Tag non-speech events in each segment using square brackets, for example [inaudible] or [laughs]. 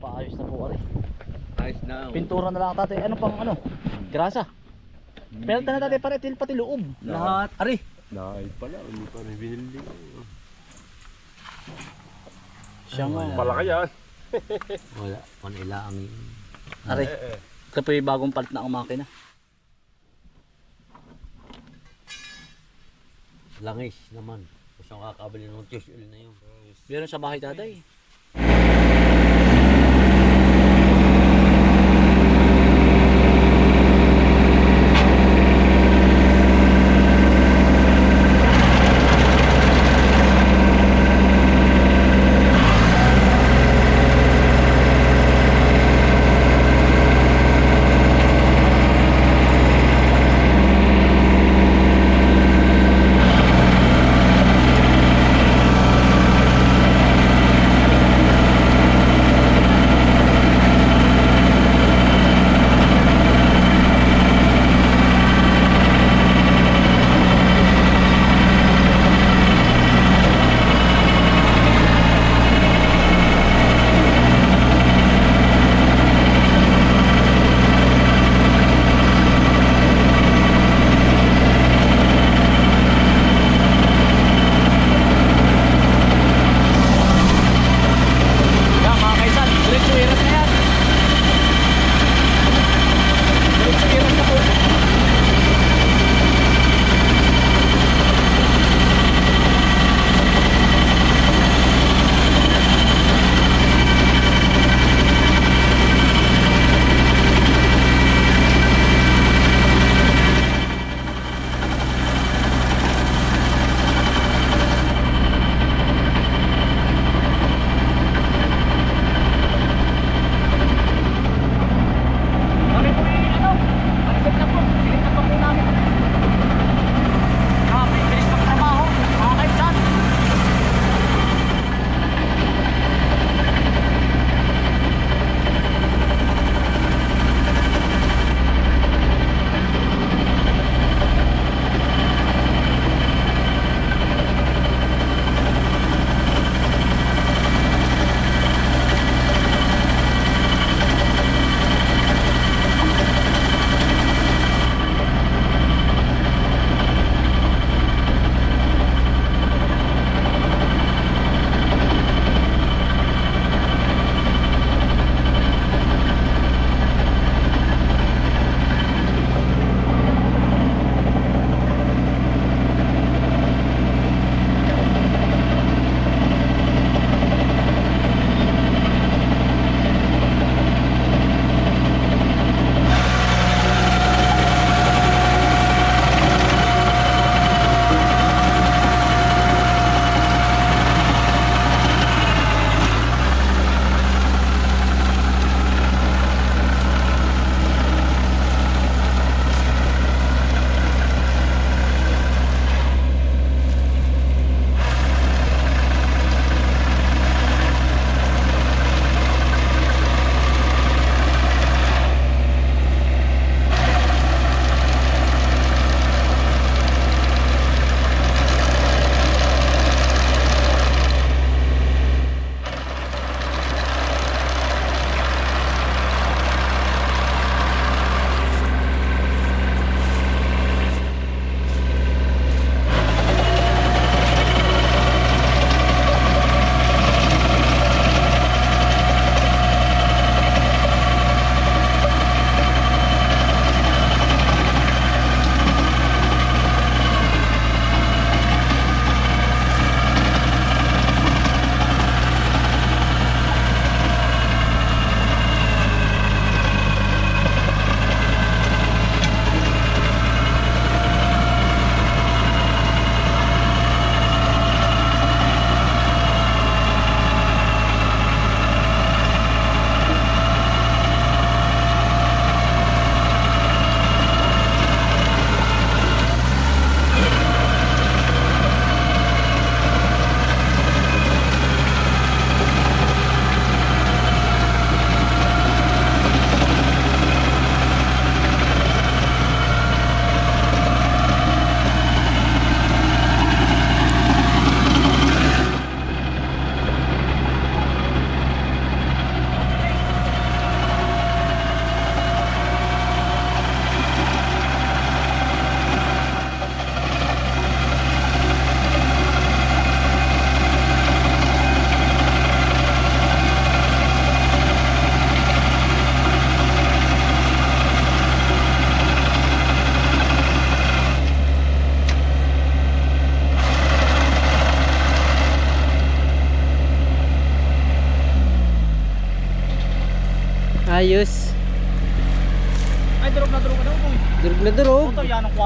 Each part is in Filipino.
napaayos na po ari. Ayos na. Pintura na lang tatay. Ano pang ano? Grasa. Pero na tatay para til pati loob. Lahat. Ari. Naay pala, hindi pa rin binili. Siya nga. Malaki yan. [laughs] Wala, panila ang Ari. Ito po yung bagong palit na ang makina. langis naman. Gusto ko kakabili ng tissue na yun. Meron sa bahay tatay.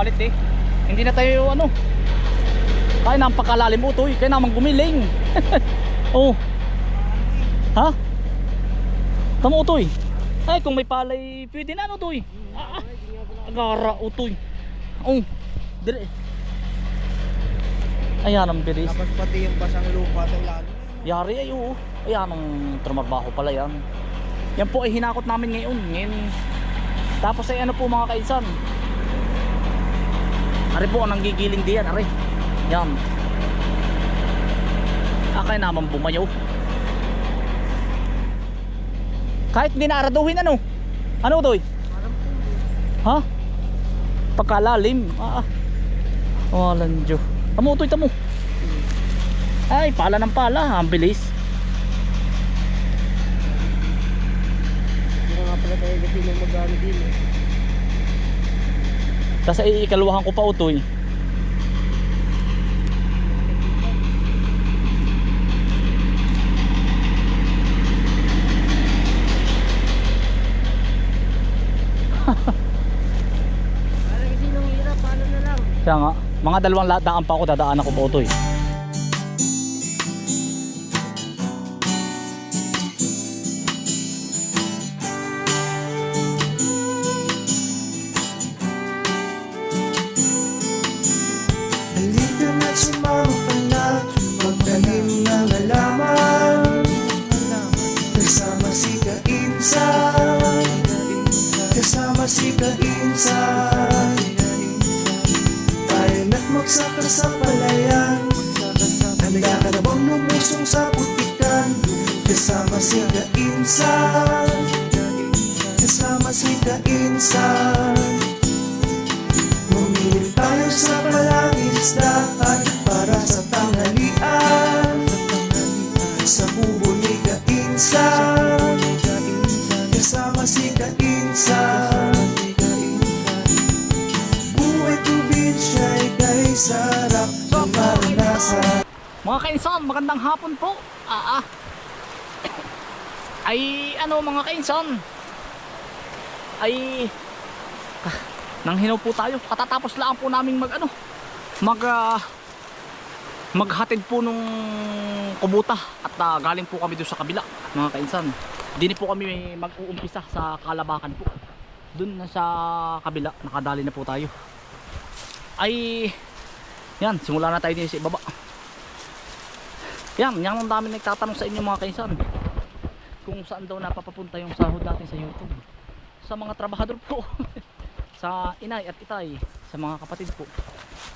Ang quality. Hindi na tayo ano. Kaya na ang pagkalalim utoy. Kaya naman gumiling. [laughs] oh. Ha? Tama utoy. Ay, kung may palay, pwede na ano utoy. Ah. Agara utoy. Oh. Dire. Ayan ang bilis. Tapos pati yung basang lupa ito lalo. Yari ay oo. Ayan ang trabaho pala yan. Yan po ay hinakot namin ngayon. Ngayon. Tapos ay ano po mga kainsan. Ari po ang nanggigiling diyan. Ari. Yan. Akay naman bumayaw. Kahit di naaraduhin ano. Ano doy? Ha? Pagkalalim. Ah. ah. Walang Diyo. Tamo utoy tamo. Ay, pala ng pala, ang bilis. Hindi nga pala tayo kasi nang magano din eh. Tapos ay ikaluwahan ko pa utoy. Lang? Kaya nga, mga dalawang la- daan pa ako dadaan ako pa utoy. Na't magsaka sa palayan. Handa ka na bang lumusong sa putikan Kasama si Kainsan. Kasama si Kainsan. Bumili tayo sa palangisdaan para sa tanghalian. Sa kubo ni Kainsan. Kasama si Kainsan Mga kainsan, magandang hapon po. Ah, ah. Ay, ano mga kainsan? Ay, ah, nang po tayo. Katatapos lang po naming mag ano, mag ah, maghatid po nung kubuta at ah, galing po kami doon sa kabila mga kainsan. Dini po kami mag-uumpisa sa Kalabakan po. Doon na sa kabila, nakadali na po tayo. Ay, yan, simula na tayo din sa ibaba. Yan, yan ang dami nagtatanong sa inyo mga kaisan. Kung saan daw napapapunta yung sahod natin sa YouTube. Sa mga trabahador po. [laughs] sa inay at itay. Sa mga kapatid po.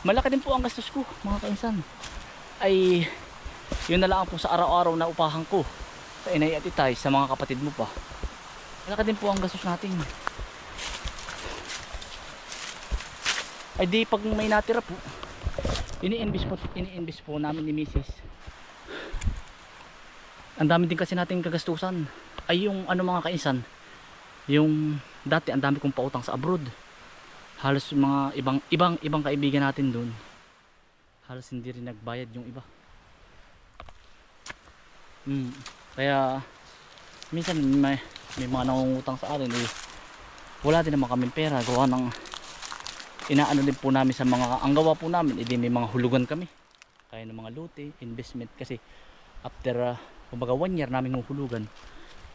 Malaki din po ang gastos ko mga kaisan. Ay, yun na lang po sa araw-araw na upahan ko. Sa inay at itay, sa mga kapatid mo pa. Malaki din po ang gastos natin. Ay di pag may natira po, ini-invest po, ini-invest po namin ni Mrs. Ang dami din kasi nating kagastusan. Ay yung ano mga kainsan, yung dati ang dami kong pautang sa abroad. Halos mga ibang ibang ibang kaibigan natin doon. Halos hindi rin nagbayad yung iba. Mm, kaya minsan may, may mga nangungutang sa atin eh, wala din naman kaming pera gawa ng inaano din po namin sa mga ang gawa po namin edi may mga hulugan kami kaya ng mga lote investment kasi after uh, kumbaga one year namin huhulugan.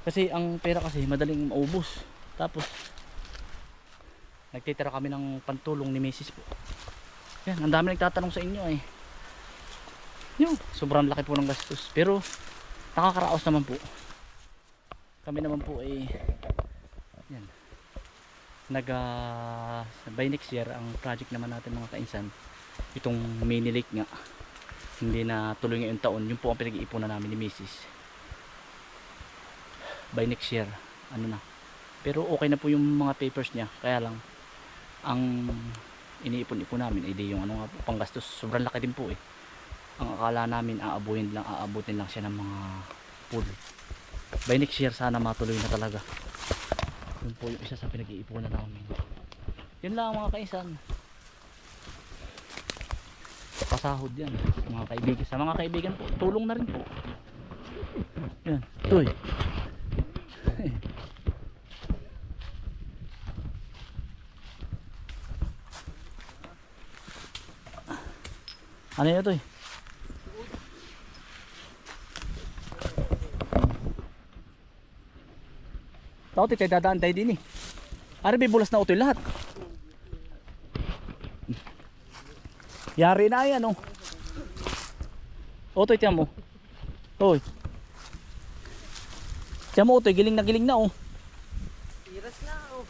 Kasi ang pera kasi madaling maubos. Tapos nagtitira kami ng pantulong ni Mrs. po. Yan ang dami nagtatanong sa inyo eh. Yun sobrang laki po ng gastos. Pero nakakaraos naman po. Kami naman po ay yan. Nag ah, by next year ang project naman natin mga kainsan itong mini lake nga hindi na tuloy ngayong taon. Yun po ang pinag-iipunan namin ni Mrs. by next year ano na. Pero okay na po yung mga papers niya. Kaya lang ang iniipon-ipon namin ay di yung ano nga po panggastos. Sobrang laki din po eh. Ang akala namin aabutin lang aabutin lang siya ng mga pool. By next year sana matuloy na talaga. Yun po yung isa sa pinag-iipunan namin. Yun lang mga kaisan pasahod yan mga kaibigan sa mga kaibigan po tulong na rin po yan tuy [laughs] ano yun tuy Tao, titay dadaan tayo din eh. Arabi, bulas na utoy lahat. Yari na yan oh. Otoy, tiyan mo. Oy. Tiyan mo, Otoy, giling na giling na oh. Iras na oh.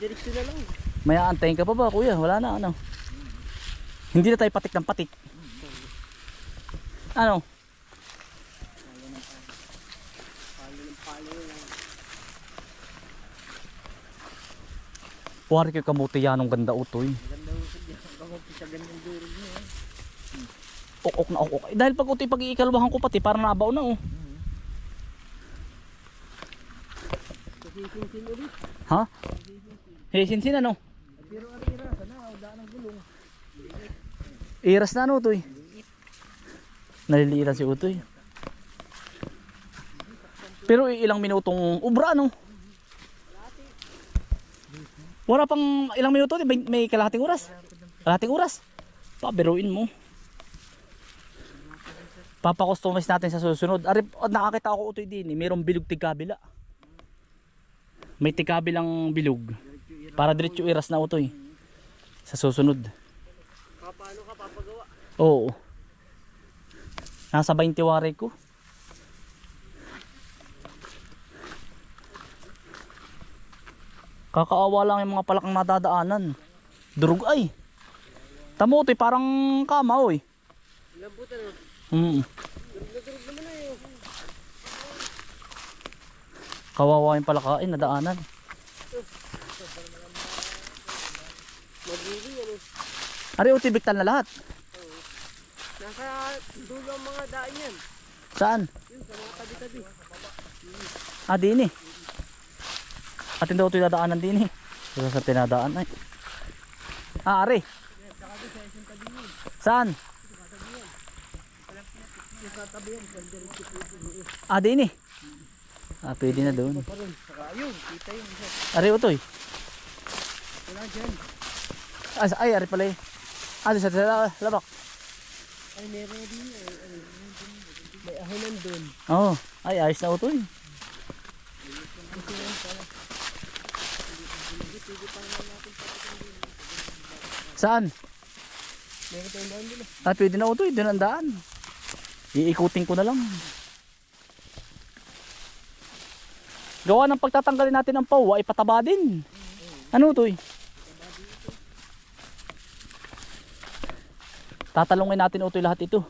Direksyon na lang. May aantayin ka pa ba, kuya? Wala na, ano? Hindi na tayo patik ng patik. Ano? Puwari kayo kamuti yan ang ganda utoy. Ok, ok na ok, ok. Dahil pag utoy, pag iikalwahan ko pati, parang nabaw na oh. Sisinsin ulit. Ha? Hey, sinsin ano? Pero ano iras na, o daan ng gulong. Iras na ano utoy? Naliliiran si utoy. Pero ilang minutong ubra no? Wala pang ilang minuto, may, may kalahating oras. Kalahating oras. Pabiruin mo. Papakustomize natin sa susunod. Ari, oh, nakakita ako utoy din, eh. mayroong bilog tigkabila. May tigkabilang bilog. Para diretso iras na utoy. Sa susunod. Paano ka papagawa? Oo. Nasa 20 wari ko. Kakaawa lang yung mga palakang nadadaanan. Durug ay. Tamo to, parang kama oy. Lambot ano? Mm. Naman na yun. Kawawa yung palakain nadaanan. Ano. Ari utibiktal na lahat. Nasa dulo mga daan yan. Saan? Yun sa mga tabi-tabi. Ah, din eh. Atin daw ito dadaanan din eh. Ito sa tinadaan ay. Ah, ari. Saan? Ah, din eh. Ah, pwede na doon. Ari utoy. Wala dyan. Ah, sa- ay, ari pala eh. Ah, sa labak. Ay, meron na din. Ay, ay, may ahonan doon. Oo. Oh, ay, ayos na utoy. Saan? Meron tayong daan doon. Ah, pwede na utoy. Doon ang daan. Iikutin ko na lang. Gawa ng pagtatanggalin natin ng pawa, ipataba din. Ano utoy? Tatalungin natin utoy lahat ito.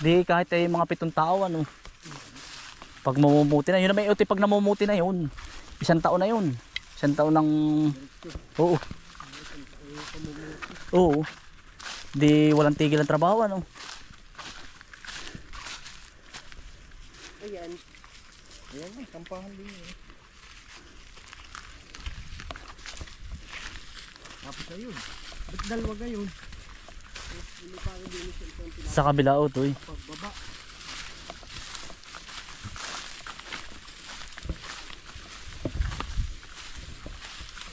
Di kahit ay mga pitong tao ano. Pag mamumuti na, yun na may utoy pag namumuti na yun. Isang taon na yun. Isang taon ng... Oo. Oo. Di walang tigil ang trabaho ano. Ayan. Ayan kampahan din yun. Tapos ayun. Ba't dalawa gayon? Sa isang Sa kabila utoy. pinagbaba.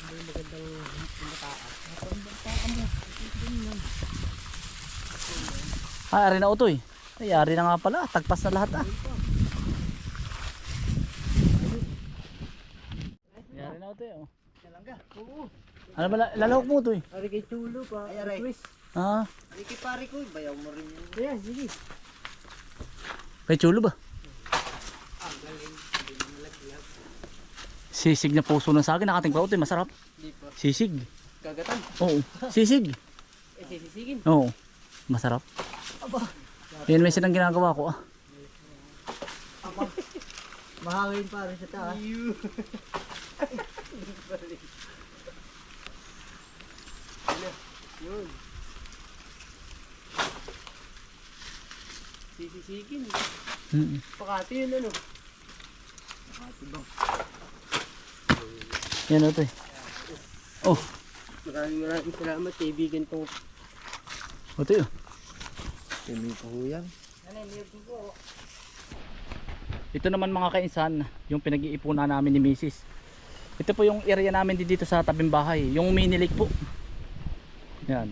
Ano yung magandang pinataan? Ay, ari na utoy. Ay, ari na nga pala. Tagpas na lahat ah. Yari na utoy oh. Kalangga. Oo. Ano ba, la- lalawak mo utoy? Ari kay Chulo pa. Ay. Twist. Ah, Ari kay pare ko. Bayaw mo rin yun. Ayan, sige. kay chulo ba? Sisig na puso ng saging. Nakating pa utoy. Masarap. Sisig. Kagatan. Oo. Sisig. Eh, sisisigin. Oo. Masarap. Aba. Yan may sinang ginagawa ko ah. Mahangin pare sa taas. Yun. Sisisigin. Mm. Pakati yun ano. Yan utoy. Oh, Maraming maraming salamat kaibigan ko. utoy oh. Kami pa ho yan. Ito naman mga kainsan, yung pinag-iipunan namin ni Mrs. Ito po yung area namin di- dito sa tabing bahay. Yung mini lake po. Yan.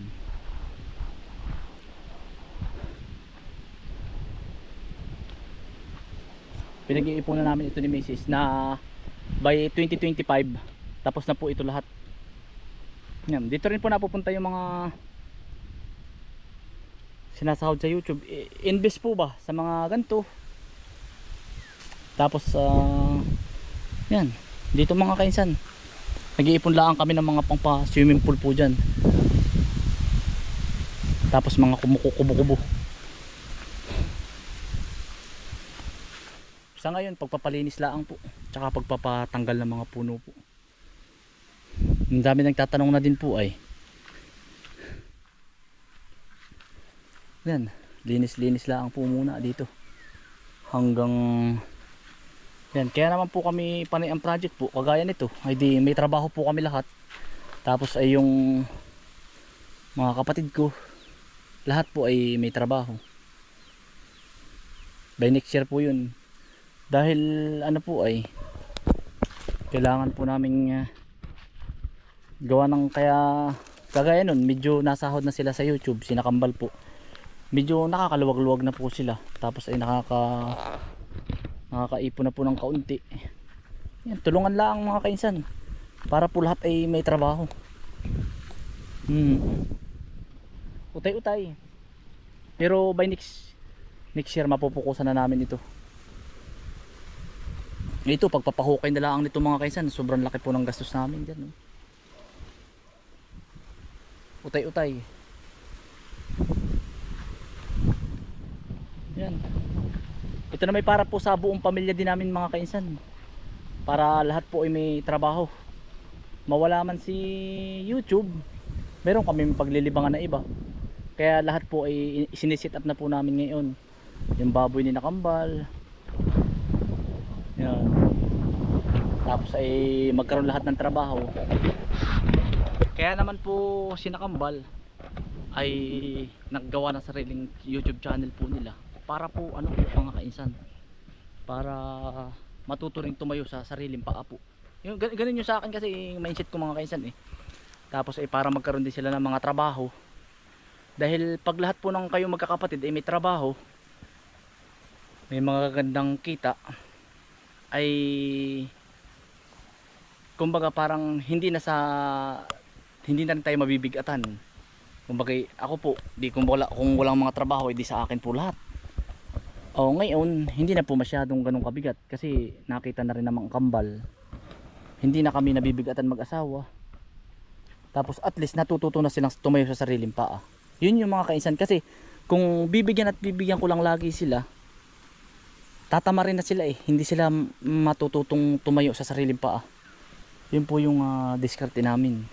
Pinag-iipunan namin ito ni Mrs. na by 2025 tapos na po ito lahat. Yan. Dito rin po napupunta yung mga sinasahod sa YouTube. Invest po ba sa mga ganito? Tapos ah yan. Dito mga kainsan. Nag-iipon lang kami ng mga pang swimming pool po dyan. Tapos mga kumukubo-kubo. Sa ngayon, pagpapalinis lang po. Tsaka pagpapatanggal ng mga puno po. Ang dami nagtatanong na din po ay. Yan. Linis-linis lang po muna dito. Hanggang yan, kaya naman po kami panay ang project po, kagaya nito. Ay di may trabaho po kami lahat. Tapos ay yung mga kapatid ko, lahat po ay may trabaho. By next year po yun. Dahil ano po ay kailangan po namin uh, gawa ng kaya kagaya nun, medyo nasahod na sila sa YouTube, sinakambal po. Medyo nakakaluwag-luwag na po sila. Tapos ay nakaka nakakaipon na po ng kaunti yan, tulungan lang mga kainsan para po lahat ay may trabaho hmm. utay utay pero by next next year mapupukusan na namin ito ito pagpapahukay na lang nito mga kainsan sobrang laki po ng gastos namin dyan no? utay utay yan ito na may para po sa buong pamilya din namin mga kainsan. Para lahat po ay may trabaho. Mawala man si YouTube, meron kami paglilibangan na iba. Kaya lahat po ay sinisit up na po namin ngayon. Yung baboy ni Nakambal. Yan. Tapos ay magkaroon lahat ng trabaho. Kaya naman po si Nakambal ay naggawa ng sariling YouTube channel po nila para po ano po mga kainsan para matuto ring tumayo sa sariling paa po yung, gan- ganun yung sa akin kasi yung mindset ko mga kainsan eh. Tapos ay para magkaroon din sila ng mga trabaho. Dahil pag lahat po ng kayo magkakapatid ay may trabaho may mga gandang kita ay kumbaga parang hindi na sa hindi na rin tayo mabibigatan. Kumbaga ako po di kung wala kung walang mga trabaho hindi sa akin po lahat Oh, ngayon hindi na po masyadong ganun kabigat kasi nakita na rin namang kambal. Hindi na kami nabibigatan mag-asawa. Tapos at least natututo na silang tumayo sa sariling paa. Yun yung mga kainsan kasi kung bibigyan at bibigyan ko lang lagi sila tatama rin na sila eh. Hindi sila matututong tumayo sa sariling paa. Yun po yung uh, diskarte namin.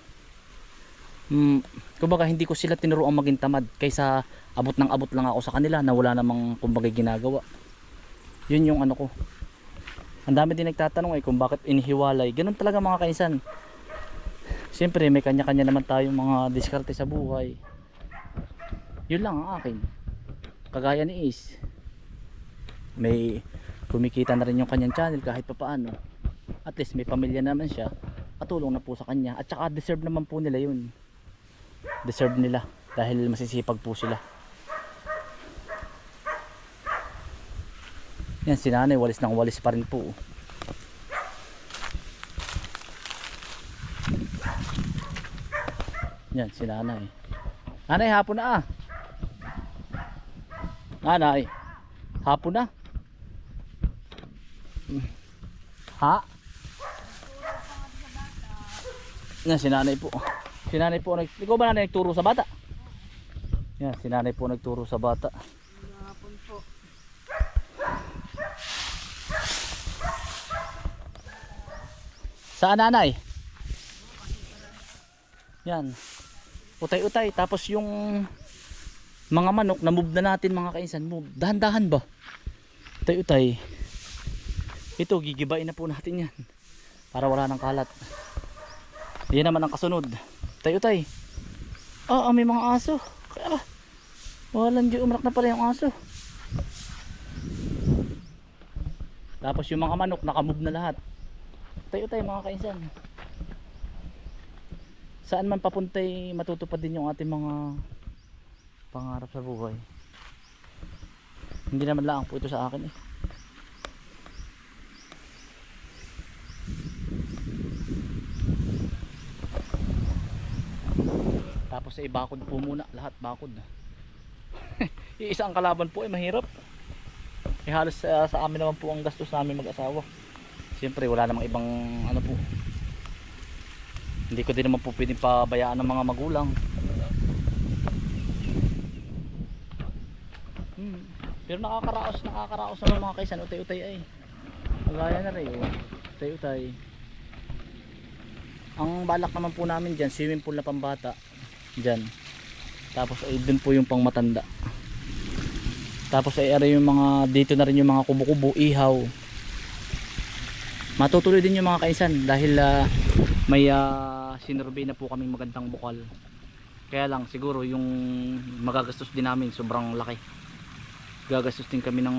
Mm, kumbaga hindi ko sila tinuruan maging tamad kaysa abot ng abot lang ako sa kanila na wala namang kumbaga ginagawa. Yun yung ano ko. Ang dami din nagtatanong eh kung bakit inihiwalay. Ganun talaga mga kainsan. Siyempre may kanya-kanya naman tayong mga diskarte sa buhay. Yun lang ang akin. Kagaya ni Is may kumikita na rin yung kanyang channel kahit pa paano at least may pamilya naman siya. Katulong na po sa kanya. At saka deserve naman po nila yun deserve nila dahil masisipag po sila. Yan si nanay walis ng walis pa rin po. Yan si nanay. Nanay hapon na ah. Nanay hapon na. Ha? Yan si nanay po si nanay po nag ikaw ba nanay nagturo sa bata yan si nanay po nagturo sa bata Saan nanay? Yan. Utay-utay. Tapos yung mga manok na move na natin mga kainsan. Move. Dahan-dahan ba? Utay-utay. Ito, gigibain na po natin yan. Para wala nang kalat. Yan naman ang kasunod. Utay-utay. Ah, ah, may mga aso. Kaya, walang di umanak na pala yung aso. Tapos yung mga manok nakamove na lahat. Tayo tayo mga kainsan. Saan man papuntay matutupad din yung ating mga pangarap sa buhay. Hindi naman lang po ito sa akin eh. Tapos ay bakod po muna, lahat bakod. [laughs] Iisa ang kalaban po ay mahirap. Eh halos uh, sa amin naman po ang gastos namin mag-asawa. Siyempre wala namang ibang ano po. Hindi ko din naman po pwedeng pabayaan ng mga magulang. Hmm. Pero nakakaraos, nakakaraos naman mga kaisan, utay-utay ay. Magaya na rin, utay-utay. Ang balak naman po namin dyan, swimming pool na pambata. Dyan. Tapos ay dun po yung pang matanda. Tapos ay ari yung mga, dito na rin yung mga kubo-kubo, ihaw. Matutuloy din yung mga kaisan dahil ah, may uh, sinurvey na po kaming magandang bukal. Kaya lang siguro yung magagastos din namin sobrang laki. Gagastos din kami ng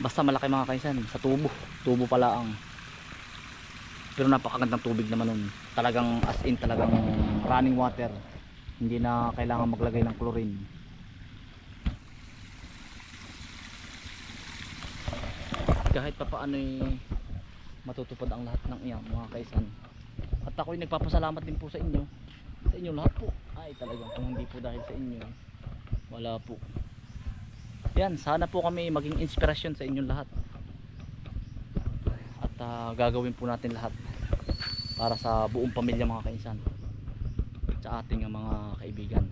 basta malaki mga kaisan sa tubo. Tubo pala ang pero napakagandang tubig naman nun. Talagang as in talagang running water. Hindi na kailangan maglagay ng chlorine. Kahit pa paano matutupad ang lahat ng iyan mga kaisan. At ako'y nagpapasalamat din po sa inyo. Sa inyo lahat po. Ay talagang kung hindi po dahil sa inyo. Wala po. Yan, sana po kami maging inspirasyon sa inyong lahat. At ah, gagawin po natin lahat para sa buong pamilya mga kainsan. Sa ating ah, mga kaibigan.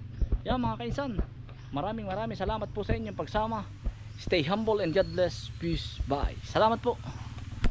Yan mga kainsan. Maraming maraming salamat po sa inyong pagsama. Stay humble and God bless. Peace. Bye. Salamat po.